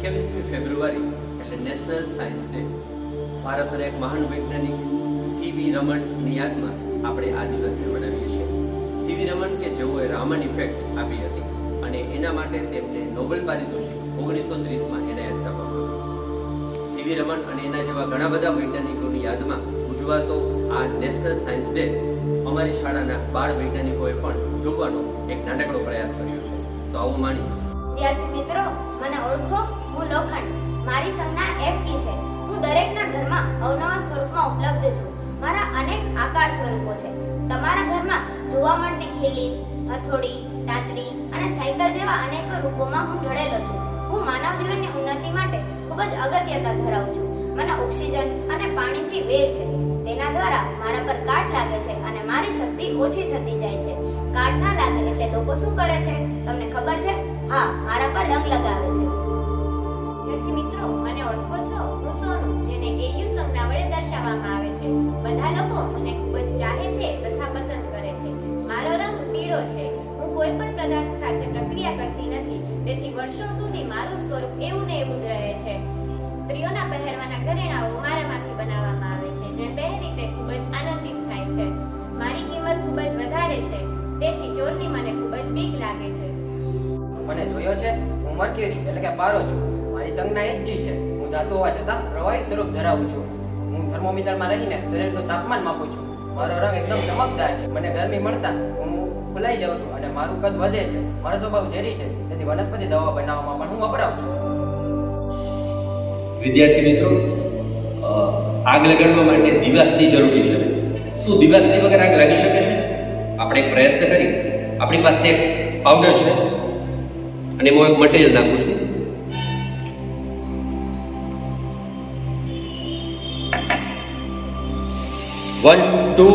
અઠ્યાવીસમી ફેબ્રુઆરી, એટલે national science day ભારતના એક મહાન વૈજ્ઞાનિક સીવી રમણની યાદમાં આપણે આ દિવસને મનાવીએ છીએ. સીવી રમણ કે જેઓએ રામન ઇફેક્ટ આપી હતી અને એના માટે તેમને નોબેલ પારિતોષિક ઓગણીસો ત્રીસમાં એનાયત કરવામાં આવ્યું. સીવી રમણ અને એના જેવા ઘણા બધા વૈજ્ઞાનિકોની યાદમાં ઉજવાતો આ નેશનલ સાયન્સ ડે અમારી શાળાના બાળ વૈજ્ઞાનિકોએ પણ જોવાનો એક નાનકડો પ્રયાસ કર્યો છે. તો આવું માણી વિદ્યાર્થી મિત્રો, મને ઓળખો. હું લોખંડ, મારી સંજ્ઞા એફ ઈ છે. હું દરેકના ઘરમાં અવનવા સ્વરૂપમાં ઉપલબ્ધ છું. મારા અનેક આકાર સ્વરૂપો છે. તમારા ઘરમાં જોવા મળતી ખીલી, હથોડી, ટાંચડી અને સાયકલ જેવા અનેક રૂપોમાં હું ઢળેલો છું. હું માનવ જીવનની ઉન્નતિ માટે ખૂબ જ અગત્યતા ધરાવું છું. મને ઓક્સિજન અને પાણીથી વેર છે. તેના દ્વારા મારા પર કાટ લાગે છે અને મારી શક્તિ ઓછી થતી જાય છે. કાટ ના લાગે એટલે લોકો શું કરે છે? તમને ખબર છે? હા, મારા પર રંગ લગાવે છે. વિદ્યાર્થી મિત્રો, મને ઓળખો છો? હું સોનુ, જેને એયુ સંજ્ઞા વડે દર્શાવવામાં આવે છે. બધા લોકો મને ખૂબ જ ચાહે છે, તથા પસંદ કરે છે. મારો રંગ પીળો છે. હું કોઈ પણ પદાર્થ સાથે પ્રક્રિયા કરતી નથી. તેથી વર્ષો સુધી મારું સ્વરૂપ એવું ને એવું જ રહે છે. સ્ત્રીઓના પહેરવાના ઘરેણાઓ મારામાંથી બનાવવામાં આવે છે, જે પહેરી તે ખૂબ જ આનંદિત થાય છે. મારી કિંમત ખૂબ જ વધારે છે, તેથી ચોરની મને ખૂબ જ બીક લાગે છે. મને જોયો છે? હું મર્ક્યુરી એટલે કે પારો છું. મારી સંજ્ઞા એક જી છે. હું ધાતુ હોવા છતાં પ્રવાહી સ્વરૂપ ધરાવું છું. હું થર્મોમીટરમાં રહીને શરીરનું તાપમાન માપું છું. મારો રંગ એકદમ ચમકદાર છે. મને ગરમી મળતા હું ફૂલાઈ જાઉં છું અને મારું કદ વધે છે. મારો સ્વભાવ ઝેરી છે. તેથી વનસ્પતિ દવા બનાવવામાં પણ હું વપરાવું છું. વિદ્યાર્થી મિત્રો આગ લગાડવા માટે દિવાસની જરૂરી છે. શું દિવાસની વગર આગ લાગી શકે છે? આપણે એક પ્રયત્ન કરી આપણી પાસે એક પાવડર છે. અને હું એક મટીરિયલ નાખું છું. હું ટુ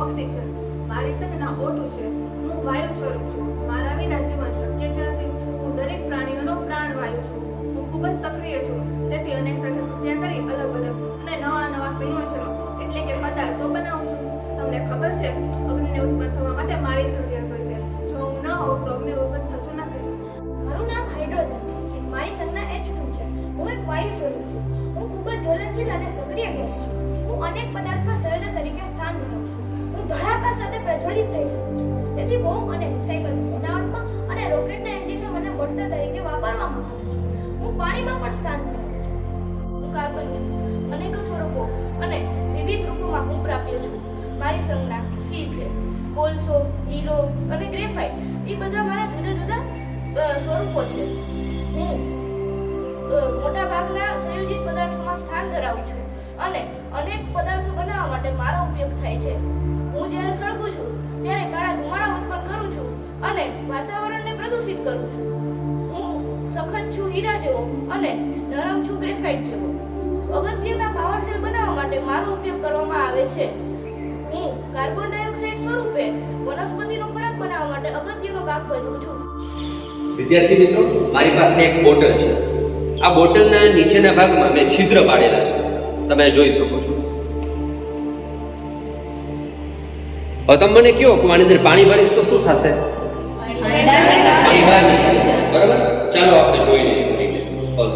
ઓક્સિજન. મારી સંજ્ઞા O2 છે. હું વાયુ સ્વરૂપ છું. મારા વિના શક્ય છે નથી. હું દરેક પ્રાણીઓનો પ્રાણવાયુ છું. હું ખૂબ જ સક્રિય છું. તેથી અનેક સાથે પૂજા કરી અલગ અલગ અને નવા નવા સંયોજનો, એટલે કે પદાર્થો બનાવું તમને ખબર છે, અગ્નિને ઉત્પન્ન થવા માટે મારી જરૂરિયાત હોય છે. જો હું ન હોઉં તો અગ્નિ ઉત્પન્ન થતું નથી. મારું નામ હાઇડ્રોજન છે મારી સંજ્ઞા H2 છે. હું એક વાયુ સ્વરૂપ છું. હું ખૂબ જ જ્વલનશીલ અને સક્રિય ગેસ છું. હું અનેક પદાર્થમાં સંયોજન તરીકે સ્થાન ધરાવું છું. હું ધડાકા સાથે પ્રજ્વલિત થઈ શકું છું. તેથી બોમ્બ અને રિસાયકલ બનાવટમાં અને રોકેટના એન્જિનમાં મને બળતણ તરીકે વાપરવામાં આવે છે. હું પાણીમાં પણ સ્થાન ધરાવું છું. હું કાર્બન છું. મારી સંજ્ઞા સી છે? કોલસો, હીરો અને ગ્રેફાઇટ. એ બધા મારા જુદા જુદા સ્વરૂપો છે. હું મોટા ભાગના સંયોજિત પદાર્થોમાં સ્થાન ધરાવું છું અને અનેક પદાર્થો બનાવવા માટે મારો ઉપયોગ થાય છે. હું જ્યારે સળગું છું, ત્યારે કાળા ધુમાડા ઉત્પન્ન કરું છું અને વાતાવરણને પ્રદૂષિત કરું છું. હું સખત છું હીરા જેવો અને નરમ છું ગ્રેફાઇટ જેવો. અગત્યના પાવર સેલ બનાવવા માટે મારો ઉપયોગ કરવામાં આવે છે. હું કાર્બન ડાયોક્સાઇડ સ્વરૂપે વનસ્પતિનો ખોરાક બનાવવા માટે અગત્યનો ભાગ ભજવું છું. વિદ્યાર્થી મિત્રો, મારી પાસે એક બોટલ છે. આ બોટલના નીચેના ભાગમાં મેં છિદ્ર પાડેલા છે. તમે જોઈ શકો છો. હવે તમે મને કહો કે આની અંદર પાણી ભરીશ તો શું થશે? બરાબર? ચાલો આપણે જોઈ લઈએ બસ.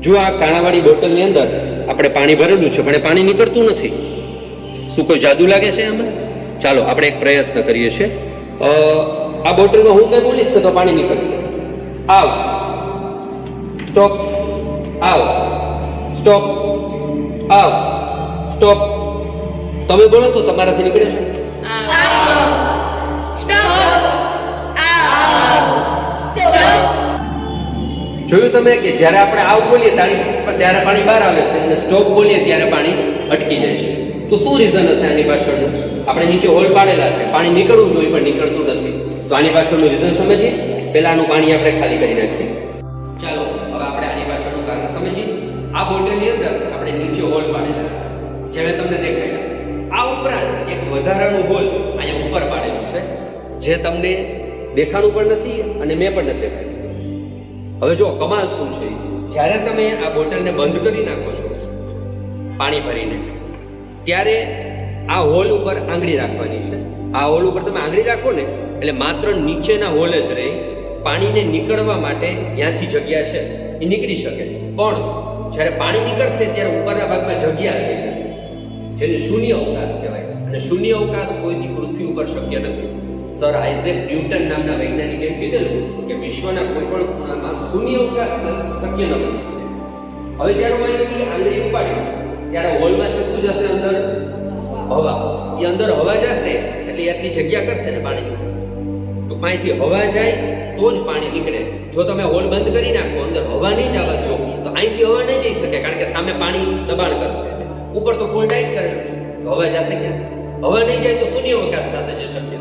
જો આ કાણાવાળી બોટલની અંદર આપણે પાણી ભરેલું છે, પણ પાણી નીકળતું નથી. શું કોઈ જાદુ લાગે છે આમાં? ચાલો, આપણે એક પ્રયત્ન કરીએ છીએ. આ બોટલમાં હું કંઈ બોલીશ તો પાણી નીકળશે. આવ. સ્ટોપ. આવ. સ્ટોપ. આવ. સ્ટોપ. તમે બોલો તો તમારાથી નીકળે છે. જોયું તમે કે જ્યારે આપણે આવ બોલીએ ત્યારે પાણી બહાર આવે છે અને સ્ટોપ બોલીએ ત્યારે પાણી અટકી જાય છે. તો શું રીઝન હશે આની પાછળનું? આપણે નીચે હોલ પાડેલા છે. પાણી નીકળવું જોઈએ પણ નીકળતું નથી. તો આની પાછળનું રીઝન સમજીએ? પહેલાનું પાણી આપણે ખાલી કરી નાખીએ. ચાલો, હવે આપણે આની પાછળનું કારણ સમજીએ. આ બોટલની અંદર આપણે નીચે હોલ પાડેલા હતા. તમને દેખાય આ ઉપરાંત એક વધારાનું હોલ અહીંયા ઉપર પાડેલું છે. જે તમને દેખાણું પણ નથી અને મેં પણ નથી દેખાડ્યું. હવે જો કમાલ શું છે? જ્યારે તમે આ બોટલને બંધ કરી નાખો છો, પાણી ભરીને, ત્યારે આ હોલ ઉપર આંગળી રાખવાની છે. આ હોલ ઉપર તમે આંગળી રાખો ને, એટલે માત્ર નીચેના હોલ જ રહી. પાણીને નીકળવા માટે ત્યાંથી જગ્યા છે, એ નીકળી શકે. પણ જ્યારે પાણી નીકળશે, ત્યારે ઉપરના ભાગમાં જગ્યા થઈ જશે જેને શૂન્ય અવકાશ કહેવાય. અને શૂન્ય અવકાશ કોઈની પૃથ્વી ઉપર શક્ય નથી. સર આઇઝેક ન્યૂટન નામના વૈજ્ઞાનિકે એમ કીધેલું કે વિશ્વના કોઈ પણ ખૂણામાં શૂન્ય અવકાશ શક્ય ન બની શકે. હવે જ્યારે હું અહીંથી આંગળી ઉપાડીશ, ત્યારે હોલમાંથી શું જશે અંદર? હવા. એ અંદર હવા જશે, એટલે આટલી જગ્યા કરશે ને પાણી તો અહીંથી હવા જાય, તો જ પાણી નીકળે. જો તમે હોલ બંધ કરી નાખો, અંદર હવા નહીં જવા દો, તો અહીંથી હવા નહીં જઈ શકે, કારણ કે સામે પાણી દબાણ કરશે. ઉપર તો ફૂલ ટાઈટ કરેલું છે. હવા જશે ક્યાંથી? હવા નહીં જાય તો શૂન્ય અવકાશ થશે, જે શક્ય.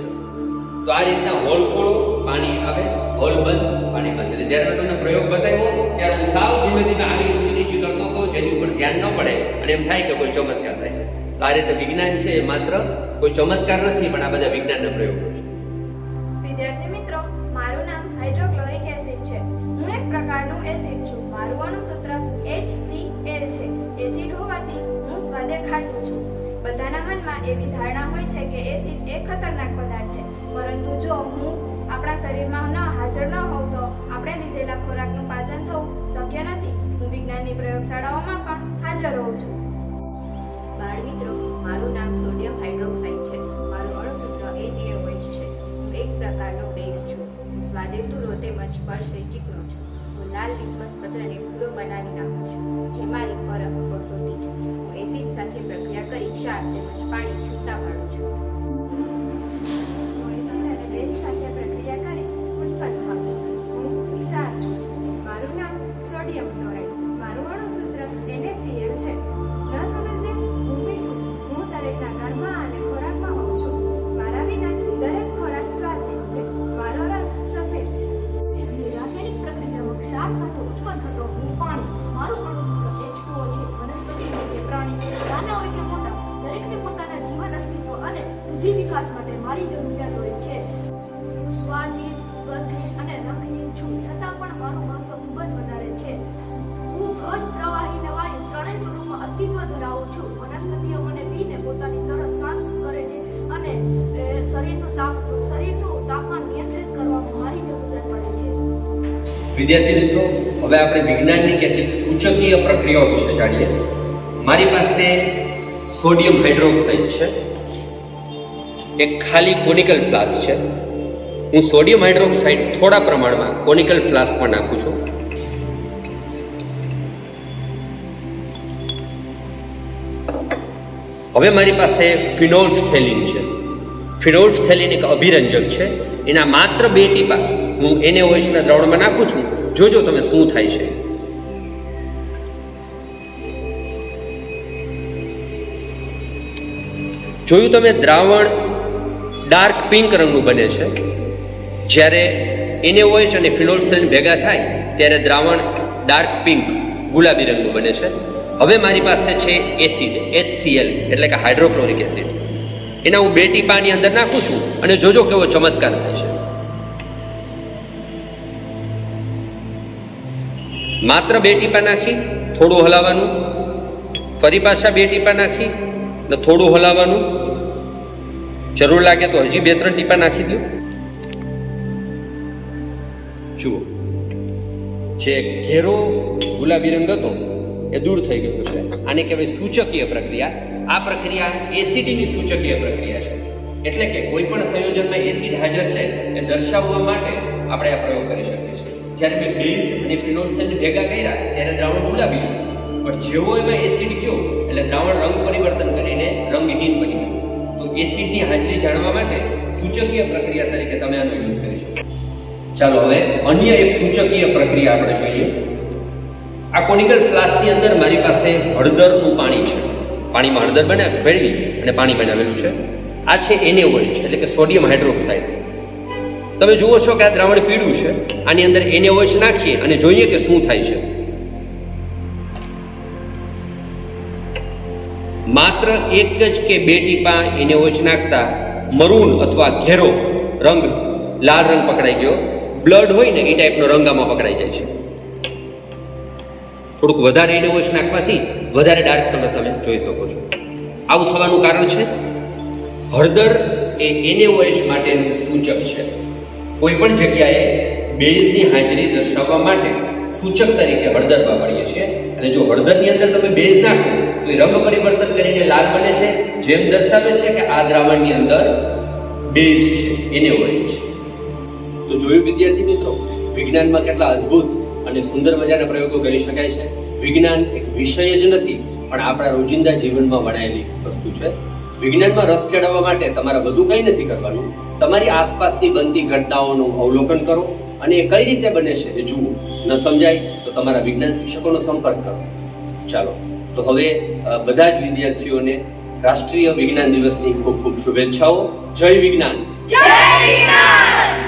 તો આ રીતના હોલ ખોલો, પાણી આવે, હોલ બંધ. પાણી બંધ એટલે જ્યારે મેં તમને પ્રયોગ બતાવ્યો, ત્યારે હું સાવ ધીમે ધીમે આગળ ઊંચી નીચી કરતો હતો, જેની ઉપર ધ્યાન ન પડે. અને એમ થાય કે કોઈ ચમત્કાર થાય છે. તો આ રીતે વિજ્ઞાન છે માત્ર કોઈ ચમત્કાર નથી, પણ આ બધા વિજ્ઞાનના પ્રયોગો છે. વિદ્યાર્થી મિત્રો, મારું નામ હાઇડ્રોક્લોરિક એસિડ છે. હું એક પ્રકારનું એસિડ છું. મારું અણુસૂત્ર HCl છે. એસિડ હોવાથી હું સ્વાદે ખાટું છું. બધાના મનમાં એવી ધારણા હોય છે કે એસિડ એ ખતરનાક પદાર્થ છે. પરંતુ જો હું આપણા શરીરમાં ન હાજર ન હોઉં તો આપણે લીધેલા ખોરાકનું પાચન થવું શક્ય નથી. હું વિજ્ઞાનની પ્રયોગશાળાઓમાં પણ હાજર હોઉં છું. બાળ મિત્રો, મારું નામ સોડિયમ હાઇડ્રોક્સાઇડ છે. મારું અણુસૂત્ર ADOH છે. હું એક પ્રકારનો બેઝ છું. હું સ્વાદેતુરો તેમજ સ્પર્શે ચીકણો છું. હું લાલ લિટમસ પત્રને પૂરો બનાવી નાખું છું. જે મારી પરખ કસોટી છે. હું એસિડ સાથે પ્રક્રિયા કરી ક્ષાર તેમજ પાણી છૂટા પાડું છું. વિદ્યાર્થી મિત્રો, હવે આપણે વિજ્ઞાનની કેટલીક સૂચકીય પ્રક્રિયાઓ વિશે જાણીએ. મારી પાસે સોડિયમ હાઇડ્રોક્સાઇડ છે, એક ખાલી કોનિકલ ફ્લાસ્ક છે. હું સોડિયમ હાઇડ્રોક્સાઇડ થોડા પ્રમાણમાં કોનિકલ ફ્લાસ્કમાં નાખું છું. હવે મારી પાસે ફિનોલ્ફથેલિન છે. ફિનોલ્ફથેલિન એક અભિરંજક છે. એના માત્ર બે ટીપા હું એને ઓએચના દ્રાવણમાં નાખું છું. જોજો તમે શું થાય છે. જોયું તમે દ્રાવણ ડાર્ક પિંક રંગનું બને છે? જ્યારે એને ઓએચ અને ફિનોલ્ફથેલિન ભેગા થાય, ત્યારે દ્રાવણ ડાર્ક પિંક ગુલાબી રંગનું બને છે. હવે મારી પાસે છે એસિડ એચસીએલ એટલે કે હાઇડ્રોક્લોરિક એસિડ. એના હું બે ટીપાની અંદર નાખું છું અને જોજો કેવો ચમત્કાર થાય છે. માત્ર બે ટીપા નાખી, થોડું હલાવવાનું. ફરી પાછા બે ટીપા નાખી, ને થોડું હલાવવાનું. જરૂર લાગે તો હજી બે ત્રણ ટીપા નાખી દો જુઓ, જે ઘેરો ગુલાબી રંગ હતો, એ દૂર થઈ ગયો છે. આને કહેવાય સૂચકીય પ્રક્રિયા. આ પ્રક્રિયા એસિડની સૂચકીય પ્રક્રિયા છે. એટલે કે કોઈ પણ સંયોજનમાં એસિડ હાજર છે, એ દર્શાવવા માટે આપણે આ પ્રયોગ કરી શકીએ છીએ. જ્યારે મેં બેઝ અને ફિનોલ્ફથેલિન ભેગા કર્યા, ત્યારે દ્રાવણ ગુલાબી પણ જેવો એમાં એસિડ ગયો, એટલે દ્રાવણ રંગ પરિવર્તન કરીને રંગહીન બની ગયું. તો એસિડની હાજરી જાણવા માટે સૂચકીય પ્રક્રિયા તરીકે તમે આનો યુઝ કરી શકો. ચાલો હવે અન્ય એક સૂચકીય પ્રક્રિયા આપણે જોઈએ. આ કોનિકલ ફ્લાસ્કની અંદર મારી પાસે હળદરનું પાણી છે. પાણીમાં હળદર બને ભેળવી અને પાણી બનાવેલું છે. આ છે એને NaOH, એટલે કે સોડિયમ હાઇડ્રોક્સાઇડ તમે જુઓ છો કે આ દ્રાવણ પીળું છે. આની અંદર NaOH નાખીએ અને જોઈએ કે શું થાય છે. માત્ર એક જ કે બે ટીપા NaOH નાખતા મરૂન અથવા ઘેરો રંગ લાલ રંગ પકડાઈ ગયો. બ્લડ હોય ને એ ટાઈપનો રંગ આમાં પકડાઈ જાય છે. થોડુંક વધારે NaOH નાખવાથી વધારે ડાર્ક કલર તમે જોઈ શકો છો. આવું થવાનું કારણ છે. હળદર એ NaOH માટેનું સૂચક છે. કોઈ પણ જગ્યાએ બેઝની હાજરી દર્શાવવા માટે સૂચક તરીકે હળદર વાપરીએ છીએ. અને જો હળદરની અંદર તમે બેઝ નાખો, તો એ રંગ પરિવર્તન કરીને લાલ બને છે, જેમ દર્શાવે છે કે આ દ્રાવણની અંદર બેઝ છે હોય છે તો જોયું વિદ્યાર્થી મિત્રો, વિજ્ઞાનમાં કેટલા અદ્ભુત અને સુંદર મજાના પ્રયોગો કરી શકાય છે. વિજ્ઞાન એક વિષય જ નથી, પણ આપણા રોજિંદા જીવનમાં વણાયેલી વસ્તુ છે. વિજ્ઞાનમાં રસ કેળવવા માટે તમારે વધુ કંઈ નથી કરવાનું. તમારી આસપાસની બનતી ઘટનાઓનું અવલોકન કરો અને એ કઈ રીતે બને છે એ જુઓ. ન સમજાય તો તમારા વિજ્ઞાન શિક્ષકોનો સંપર્ક કરો. ચાલો, તો હવે બધા જ વિદ્યાર્થીઓને રાષ્ટ્રીય વિજ્ઞાન દિવસની ખૂબ ખૂબ શુભેચ્છાઓ. જય વિજ્ઞાન. જય વિજ્ઞાન!